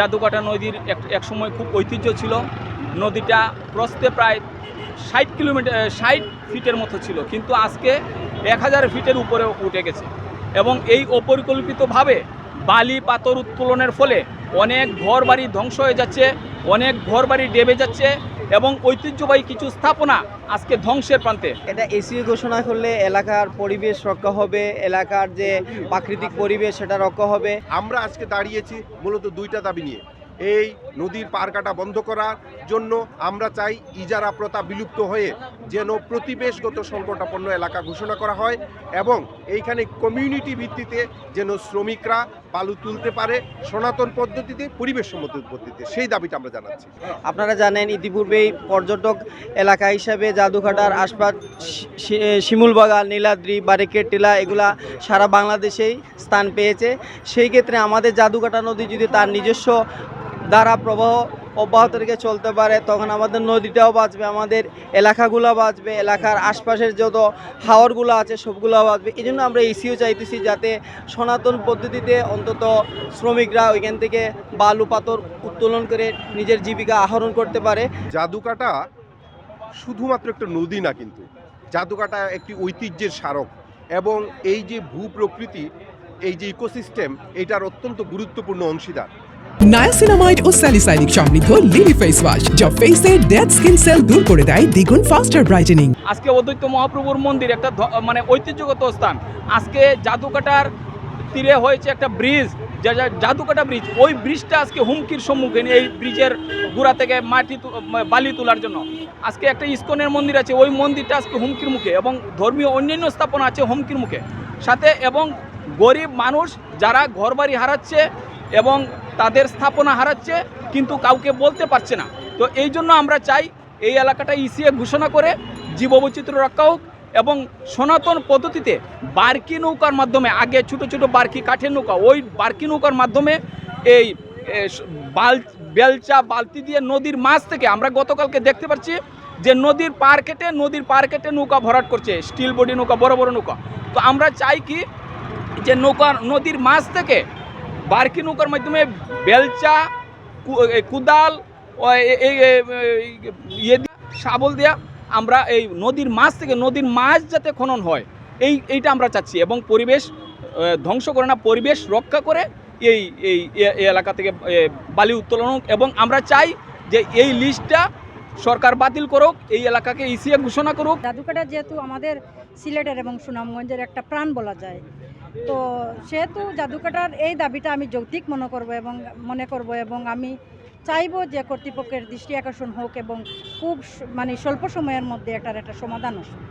জাদুকাটা নদীর এক সময় খুব ঐতিহ্য ছিল। নদীটা প্রস্তে প্রায় ষাট কিলোমিটার ষাট ফিটের মতো ছিল। কিন্তু আজকে এক হাজার ফিটের উপরে উঠে গেছে। এবং এই অপরিকল্পিতভাবে বালি পাথর উত্তোলনের ফলে অনেক ঘর বাড়ি ধ্বংস হয়ে যাচ্ছে, অনেক ঘর বাড়ি ডেবে যাচ্ছে। এবং ঐতিহ্যবাহী কিছু স্থাপনা আজকে ধ্বংসের প্রান্তে। এটা এসিও ঘোষণা করলে এলাকার পরিবেশ রক্ষা হবে এলাকার যে প্রাকৃতিক পরিবেশ সেটা রক্ষা হবে। আমরা আজকে দাঁড়িয়েছি মূলত দুইটা দাবি নিয়ে। এই নদীর পার কাটা বন্ধ করার জন্য আমরা চাই ইজারা প্রথা বিলুপ্ত হয়ে যেন প্রতিবেশগত সংকটাপন্ন এলাকা ঘোষণা করা হয় এবং এইখানে কমিউনিটি ভিত্তিতে যেন শ্রমিকরা বালু তুলতে পারে সনাতন পদ্ধতিতে, পরিবেশ সম্মত পদ্ধতিতে। সেই দাবিটা আমরা জানাচ্ছি। আপনারা জানেন, ইতিপূর্বেই পর্যটক এলাকা হিসাবে জাদুঘাটার আশপাশ শিমুলবাগান নীলাদ্রি বারিকেট টিলা এগুলা সারা বাংলাদেশেই স্থান পেয়েছে। সেই ক্ষেত্রে আমাদের জাদুঘাটা নদী যদি তার নিজস্ব দ্বারা প্রবাহ অব্যাহত রেখে চলতে পারে, তখন আমাদের নদীটাও বাঁচবে, আমাদের এলাকাগুলো বাঁচবে, এলাকার আশপাশের যত হাওরগুলো আছে সবগুলো বাঁচবে। এই জন্য আমরা এসিও চাইতেছি যাতে সনাতন পদ্ধতিতে অন্তত শ্রমিকরা ওইখান থেকে বালু পাথর উত্তোলন করে নিজের জীবিকা আহরণ করতে পারে। জাদুকাটা শুধুমাত্র একটা নদী না কিন্তু, জাদুকাটা একটি ঐতিহ্যের স্মারক এবং এই যে ভূ প্রকৃতি এই যে ইকোসিস্টেম, এটার অত্যন্ত গুরুত্বপূর্ণ অংশীদার। নায়াসিনামাইড ও স্যালিসাইনিক সমৃদ্ধ লিলি ফেস ওয়াশ, যা ফেসের ডেড স্কিন সেল দূর করে দেয় দ্বিগুণ ফাস্টার ব্রাইটেনিং আজকে অদ্বৈত মহাপ্রভুর মন্দির একটা মানে ঐতিহ্যগত স্থান। আজকে জাদুকাটার তীরে হয়েছে একটা ব্রিজ যা জাদুকাটা ব্রিজ ওই ব্রিজটা আজকে হুমকির সম্মুখীন এই ব্রিজের গোড়া থেকে মাটি বালি তোলার জন্য। আজকে একটা ইস্কনের মন্দির আছে, ওই মন্দিরটা আজকে হুমকির মুখে এবং ধর্মীয় অন্যান্য স্থাপনা আছে হুমকির মুখে। সাথে এবং গরিব মানুষ যারা ঘরবাড়ি হারাচ্ছে এবং তাদের স্থাপনা হারাচ্ছে, কিন্তু কাউকে বলতে পারছে না। তো এই জন্য আমরা চাই এই এলাকাটা ইসিএ ঘোষণা করে জীববৈচিত্র্য রক্ষা হোক এবং সনাতন পদ্ধতিতে বার্কি নৌকার মাধ্যমে, আগে ছোট ছোট বার্কি কাঠের নৌকা, ওই বার্কি নৌকার মাধ্যমে এই বাল, বেলচা, বালতি দিয়ে নদীর মাছ থেকে আমরা গতকালকে দেখতে পাচ্ছি যে নদীর পার কেটে, নদীর পার কেটে নৌকা ভরাট করছে, স্টিল বডি নৌকা, বড় বড় নৌকা। তো আমরা চাই কি যে নৌকা, নদীর মাছ থেকে বার্কি নৌকার মাধ্যমে বেলচা কুদাল ইয়ে শাবল দেয়া আমরা এই নদীর মাছ থেকে নদীর মাছ যাতে খনন হয়, এই, এইটা আমরা চাচ্ছি এবং পরিবেশ ধ্বংস করে না, পরিবেশ রক্ষা করে এই এই এলাকা থেকে বালি উত্তোলন হোক এবং আমরা চাই যে এই লিস্টটা সরকার বাতিল করুক, এই এলাকাকে ইসিএ ঘোষণা করুক। জাদুকাটা যেহেতু আমাদের সিলেটের এবং সুনামগঞ্জের একটা প্রাণ বলা যায় তো সেহেতু জাদুকাটার এই দাবিটা আমি যৌক্তিক মনে করব এবং মনে করব এবং আমি চাইব যে কর্তৃপক্ষের দৃষ্টি আকর্ষণ হোক এবং খুব মানে স্বল্প সময়ের মধ্যে এটার একটা সমাধান আসুক